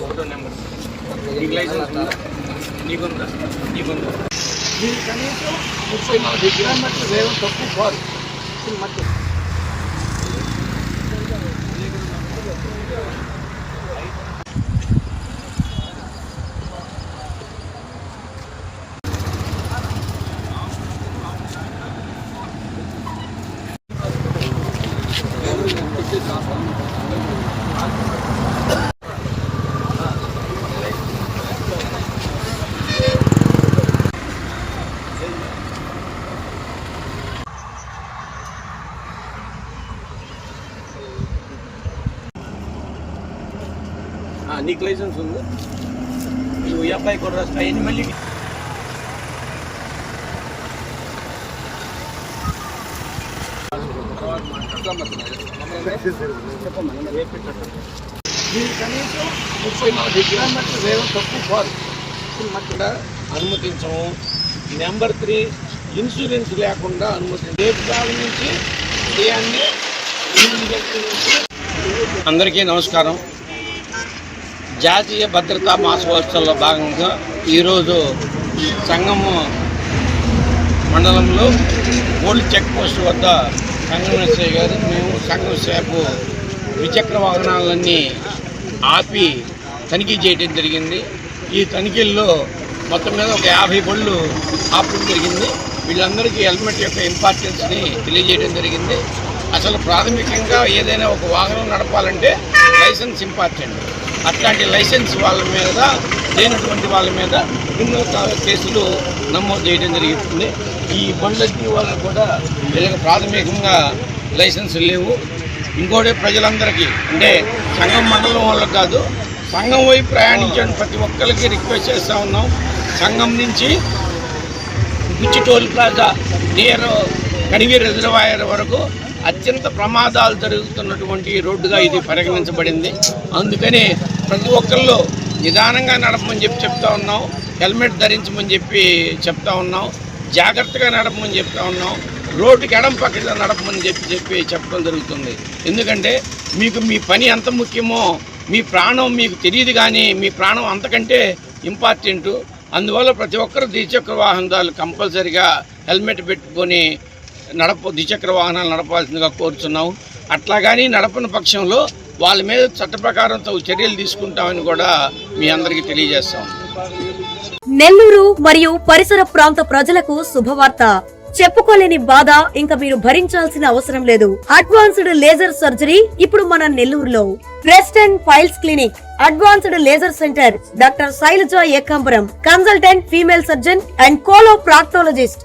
Photo number నీకు licence ఉందా నీకుందా నీకుందా మీరు కనీసం ముప్పై నాలుగు కిలోమీటర్ల వేగం తక్కువ పోదు ఇది మధ్య నీకు లైసెన్స్ ఉందా. నువ్వు ఈ అబ్బాయి కూడా అవన్నీ మళ్ళీ కనీసం ముప్పై నాలుగు కిలోమీటర్ల వేగం తక్కువ అనుమతించము. నెంబర్ త్రీ ఇన్సూరెన్స్ లేకుండా అనుమతి రేపు నుంచి అందరికీ నమస్కారం. జాతీయ భద్రతా మాసోత్సవంలో భాగంగా ఈరోజు సంఘము మండలంలో ఓల్డ్ చెక్ పోస్ట్ వద్ద సంగం గారు మేము సంఘం సేపు ద్విచక్ర వాహనాలన్నీ ఆపి తనిఖీ చేయడం జరిగింది. ఈ తనిఖీల్లో మొత్తం మీద ఒక యాభై బళ్ళు ఆపడం జరిగింది. వీళ్ళందరికీ హెల్మెట్ యొక్క ఇంపార్టెన్స్ని తెలియజేయడం జరిగింది. అసలు ప్రాథమికంగా ఏదైనా ఒక వాహనం నడపాలంటే లైసెన్స్ ఇంపార్టెంట్. అట్లాంటి లైసెన్స్ వాళ్ళ మీద లేనటువంటి వాళ్ళ మీద ఎన్నో కేసులు నమోదు చేయడం జరుగుతుంది. ఈ బండ్లకి వాళ్ళు కూడా వీళ్ళకి ప్రాథమికంగా లైసెన్స్ లేవు. ఇంకోటి ప్రజలందరికీ అంటే సంఘం మండలం వాళ్ళకి కాదు సంఘం వైపు ప్రయాణించడం. ప్రతి ఒక్కరికి రిక్వెస్ట్ చేస్తూ ఉన్నాం. సంఘం నుంచి గుచ్చి టోల్ ప్లాజా నియర్ కడివి రిజర్వాయర్ వరకు అత్యంత ప్రమాదాలు జరుగుతున్నటువంటి రోడ్డుగా ఇది పరిగణించబడింది. అందుకని ప్రతి ఒక్కళ్ళు నిదానంగా నడపమని చెప్పి చెప్తా ఉన్నాం. హెల్మెట్ ధరించమని చెప్పి చెప్తా ఉన్నాం. జాగ్రత్తగా నడపమని చెప్తా ఉన్నాం. రోడ్డుకి ఎడం పక్కన నడపమని చెప్పి చెప్పి చెప్పడం జరుగుతుంది. ఎందుకంటే మీకు మీ పని ఎంత ముఖ్యమో మీ ప్రాణం మీకు తెలియదు కానీ మీ ప్రాణం అంతకంటే ఇంపార్టెంట్ అందువల్ల ప్రతి ఒక్కరు ద్విచక్ర వాహనదారులు కంపల్సరిగా హెల్మెట్ పెట్టుకొని నడప ద్విచక్ర వాహనాలు నడపాల్సిందిగా కోరుతున్నాము. అట్లా కానీ నడపని పక్షంలో వాళ్ళ మీద చట్ట ప్రకారం చర్యలు తీసుకుంటామని కూడా మీ అందరికీ తెలియజేస్తాం. నెల్లూరు మరియు పరిసర ప్రాంత ప్రజలకు శుభవార్త. చెప్పుకోలేని బాధ ఇంకా మీరు భరించాల్సిన అవసరం లేదు. అడ్వాన్స్డ్ లేజర్ సర్జరీ ఇప్పుడు మన నెల్లూరులో. Breast and piles clinic advanced laser centre doctor Sailaja Ekambaram consultant female surgeon and colo proctologist.